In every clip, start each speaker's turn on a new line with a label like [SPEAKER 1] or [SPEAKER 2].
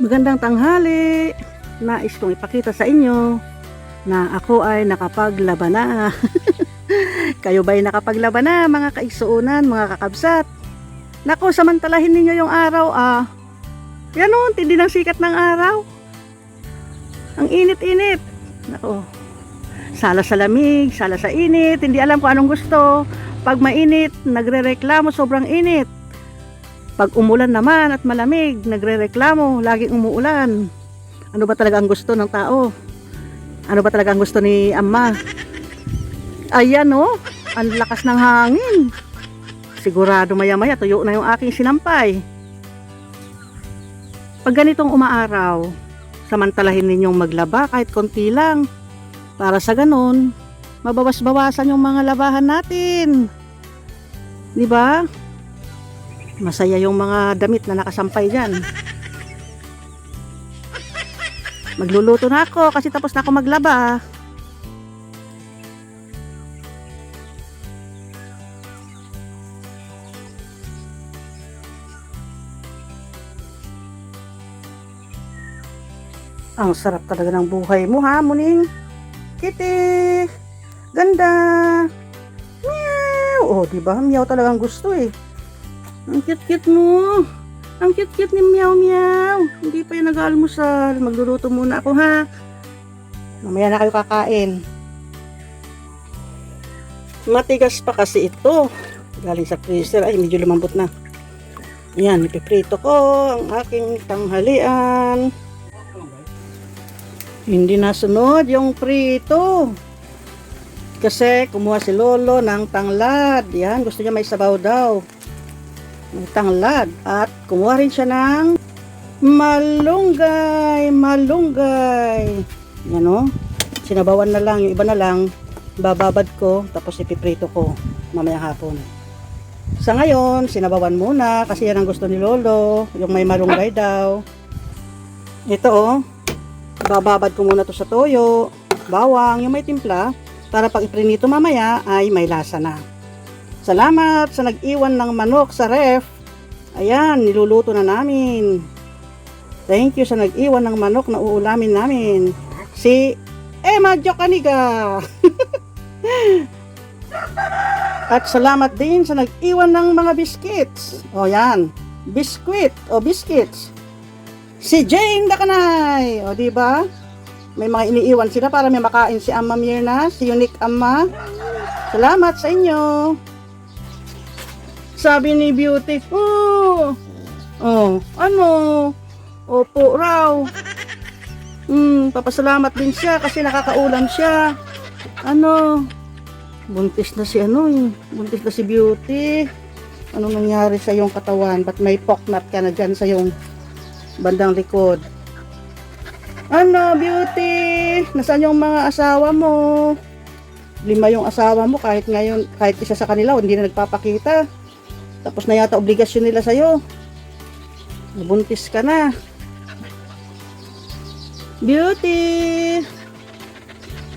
[SPEAKER 1] Magandang tanghali. Nais kong ipakita sa inyo na ako ay nakapaglaban na. Kayo ba'y nakapaglaban na mga kaisuunan, mga kakabsat? Nako, samantalahin ninyo yung araw ah. Yan o, tindi ng sikat ng araw. Ang init-init. Nako, sala sa lamig, sala sa init, hindi alam kung anong gusto. Pag mainit, nagre-reklamo sobrang init. Pag umulan naman at malamig, nagre-reklamo, laging umuulan. Ano ba talaga ang gusto ng tao? Ano ba talaga ang gusto ni Ama? Ayan oh, ang lakas ng hangin. Sigurado maya-maya tuyo na yung aking sinampay. Pag ganitong umaaraw, samantalahin ninyong maglaba kahit konti lang. Para sa ganun, mabawas-bawasan yung mga labahan natin. Di ba? Masaya yung mga damit na nakasampay dyan. Magluluto na ako kasi tapos na ako maglaba. Ang sarap talaga ng buhay mo ha, Muning. Kitty! Ganda! Meow! Oh, di ba? Meow talagang gusto eh. Ang cute-cute mo. Ang cute-cute ni Meow Meow. Hindi pa yan nag-almusal. Magluluto muna ako ha. Mamaya na kayo kakain. Matigas pa kasi ito. Galing sa freezer. Ay, medyo lumambot na. Yan, ipiprito ko ang aking tanghalian. Hindi nasunod yung prito. Kasi kumuha si Lolo ng tanglad. Yan, gusto niya may sabaw daw tanglad at kumuha rin siya ng malunggay, malunggay. Yan o. Sinabawan na lang, yung iba na lang, bababad ko, tapos ipiprito ko mamayang hapon. Sa ngayon, sinabawan muna kasi yan ang gusto ni Lolo, yung may malunggay daw. Ito o, bababad ko muna to sa toyo, bawang, yung may timpla, para pag iprinito mamaya ay may lasa na. Salamat sa nag-iwan ng manok sa ref. Ayan, niluluto na namin. Thank you sa nag-iwan ng manok na uulamin namin. Si Emma Jokaniga. At salamat din sa nag-iwan ng mga biscuits. O yan, biscuit o biscuits. Si Jane Dakanay. O di ba? May mga iniiwan sila para may makain si Amma Mirna, si Unique Amma. Salamat sa inyo. Sabi ni Beauty, oh, oh, ano, opo raw. Hmm, papasalamat din siya kasi nakakaulam siya. Ano, buntis na si ano eh, buntis na si Beauty. Anong nangyari sa iyong katawan? Ba't may poknat ka na dyan sa iyong bandang likod? Ano, Beauty? Nasaan yung mga asawa mo? Lima yung asawa mo kahit ngayon, kahit isa sa kanila hindi na nagpapakita. Tapos na yata obligasyon nila sa'yo. Buntis ka na. Beauty!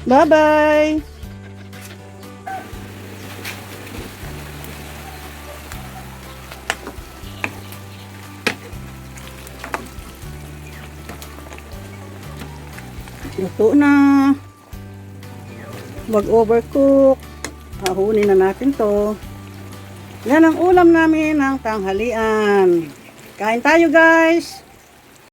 [SPEAKER 1] Bye-bye! Luto na. Wag overcook. Hahunin na natin to. Yan ang ulam namin ng tanghalian. Kain tayo guys.